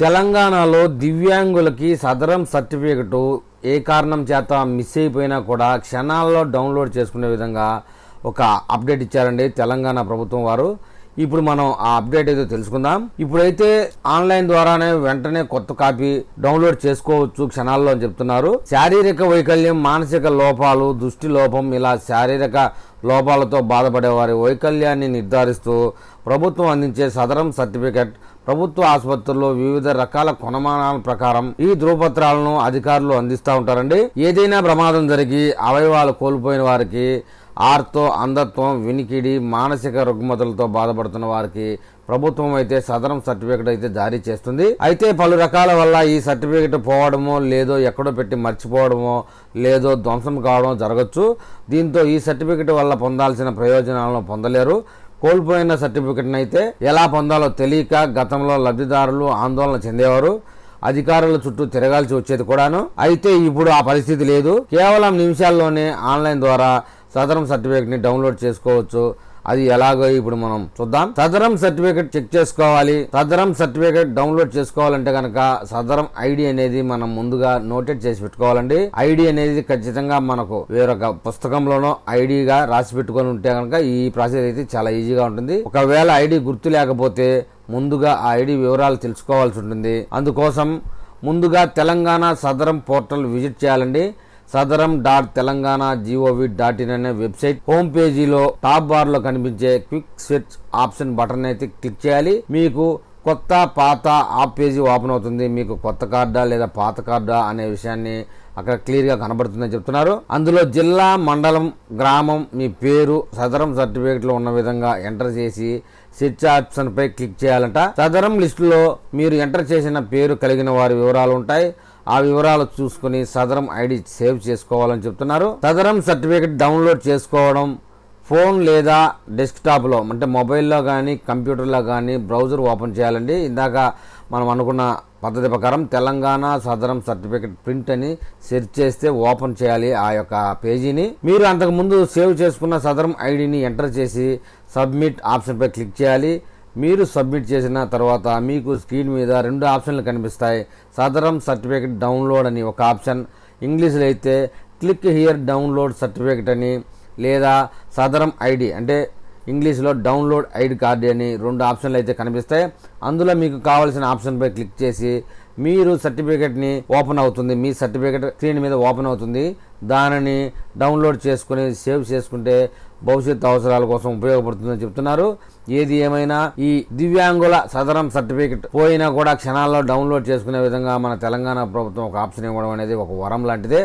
తెలంగాణలో దివ్యాంగులకి సదరం సర్టిఫికెట్ ఏ కారణం చేత మిస్ అయిపోయినా కూడా క్షణాల్లో డౌన్లోడ్ చేసుకునే విధంగా ఒక అప్డేట్ ఇచ్చారండి తెలంగాణ ప్రభుత్వం వారు. ఇప్పుడు మనం ఆ అప్డేట్ ఏదో తెలుసుకుందాం. ఇప్పుడైతే ఆన్లైన్ ద్వారానే వెంటనే కొత్త కాపీ డౌన్లోడ్ చేసుకోవచ్చు క్షణాల్లో అని చెప్తున్నారు. శారీరక వైకల్యం మానసిక లోపాలు దృష్టి లోపం ఇలా శారీరక లోపాలతో బాధపడే వారి వైకల్యాన్ని నిర్ధారిస్తూ ప్రభుత్వం అందించే సదరం సర్టిఫికెట్ ప్రభుత్వ ఆసుపత్రుల్లో వివిధ రకాల కొనమానాల ప్రకారం ఈ ధృవపత్రాలను అధికారులు అందిస్తూ ఉంటారండి. ఏదైనా ప్రమాదం జరిగి అవయవాలు కోల్పోయిన వారికి ఆర్తో అంధత్వం వినికిడి మానసిక రుగ్మతలతో బాధపడుతున్న వారికి ప్రభుత్వం అయితే సదరం సర్టిఫికెట్ అయితే జారీ చేస్తుంది. అయితే పలు రకాల వల్ల ఈ సర్టిఫికెట్ పోవడమో లేదో ఎక్కడో పెట్టి మర్చిపోవడమో లేదో ధ్వంసం కావడం జరగచ్చు. దీంతో ఈ సర్టిఫికెట్ వల్ల పొందాల్సిన ప్రయోజనాలను పొందలేరు. కోల్పోయిన సర్టిఫికెట్ని అయితే ఎలా పొందాలో తెలియక గతంలో లబ్ధిదారులు ఆందోళన చెందేవారు. అధికారుల చుట్టూ తిరగాల్సి వచ్చేది కూడాను. అయితే ఇప్పుడు ఆ పరిస్థితి లేదు. కేవలం నిమిషాల్లోనే ఆన్లైన్ ద్వారా సదరం సర్టిఫికేట్ని డౌన్లోడ్ చేసుకోవచ్చు. అది ఎలాగో ఇప్పుడు మనం చూద్దాం. సదరం సర్టిఫికెట్ చెక్ చేసుకోవాలి. సదరం సర్టిఫికెట్ డౌన్లోడ్ చేసుకోవాలంటే కనుక సదరం ఐడి అనేది మనం ముందుగా నోటెడ్ చేసి పెట్టుకోవాలండి. ఐడి అనేది ఖచ్చితంగా మనకు వేరొక పుస్తకంలోనో ఐడిగా రాసి పెట్టుకొని ఉంటే కనుక ఈ ప్రాసెస్ అయితే చాలా ఈజీగా ఉంటుంది. ఒకవేళ ఐడి గుర్తు లేకపోతే ముందుగా ఆ ఐడి వివరాలు తెలుసుకోవాల్సి ఉంటుంది. అందుకోసం ముందుగా తెలంగాణ సదరం పోర్టల్ విజిట్ చేయాలండి. Sadaram dot Telangana G O V dot in అనే వెబ్సైట్ హోమ్ పేజీలో టాప్ బార్లో కనిపించే క్విక్ సెర్చ్ ఆప్షన్ బటన్ అయితే క్లిక్ చేయాలి. మీకు కొత్త పాత ఆప్ పేజీ ఓపెన్ అవుతుంది. మీకు కొత్త కార్డా లేదా పాత కార్డా అనే విషయాన్ని అక్కడ క్లియర్గా కనబడుతుందని చెప్తున్నారు. అందులో జిల్లా మండలం గ్రామం మీ పేరు సదరం సర్టిఫికేట్లో ఉన్న విధంగా ఎంటర్ చేసి సెర్చ్ ఆప్షన్ పై క్లిక్ చేయాలంట. సదరం లిస్టులో మీరు ఎంటర్ చేసిన పేరు కలిగిన వారి వివరాలు ఉంటాయి. ఆ వివరాలు చూసుకుని సదరం ఐడి సేవ్ చేసుకోవాలని చెప్తున్నారు. సదరం సర్టిఫికేట్ డౌన్లోడ్ చేసుకోవడం ఫోన్ లేదా డెస్క్టాప్లో అంటే మొబైల్లో కానీ కంప్యూటర్లో కానీ బ్రౌజర్ ఓపెన్ చేయాలండి. ఇందాక మనం అనుకున్న పద్ధతి ప్రకారం తెలంగాణ సదరం సర్టిఫికేట్ ప్రింట్ అని సెర్చ్ చేస్తే ఓపెన్ చేయాలి ఆ యొక్క పేజీని. మీరు అంతకుముందు సేవ్ చేసుకున్న సదరం ఐడిని ఎంటర్ చేసి సబ్మిట్ ఆప్షన్పై క్లిక్ చేయాలి. మీరు సబ్మిట్ చేసిన తర్వాత మీకు స్క్రీన్ మీద రెండు ఆప్షన్లు కనిపిస్తాయి. సదరం సర్టిఫికేట్ డౌన్లోడ్ అని ఒక ఆప్షన్. ఇంగ్లీష్లో అయితే క్లిక్ హియర్ డౌన్లోడ్ సర్టిఫికేట్ అని లేదా సదరం ఐడి అంటే ఇంగ్లీష్లో డౌన్లోడ్ ఐడి కార్డు అని రెండు ఆప్షన్లు అయితే కనిపిస్తాయి. అందులో మీకు కావాల్సిన ఆప్షన్పై క్లిక్ చేసి మీరు సర్టిఫికేట్ని ఓపెన్ అవుతుంది. మీ సర్టిఫికేట్ స్క్రీన్ మీద ఓపెన్ అవుతుంది. దానిని డౌన్లోడ్ చేసుకుని సేవ్ చేసుకుంటే భవిష్యత్ అవసరాల కోసం ఉపయోగపడుతుందని చెప్తున్నారు. ఏది ఏమైనా ఈ దివ్యాంగుల సదరం సర్టిఫికెట్ పోయినా కూడా క్షణాల్లో డౌన్లోడ్ చేసుకునే విధంగా మన తెలంగాణ ప్రభుత్వం ఒక ఆప్షన్ ఇవ్వడం అనేది ఒక వరం లాంటిదే.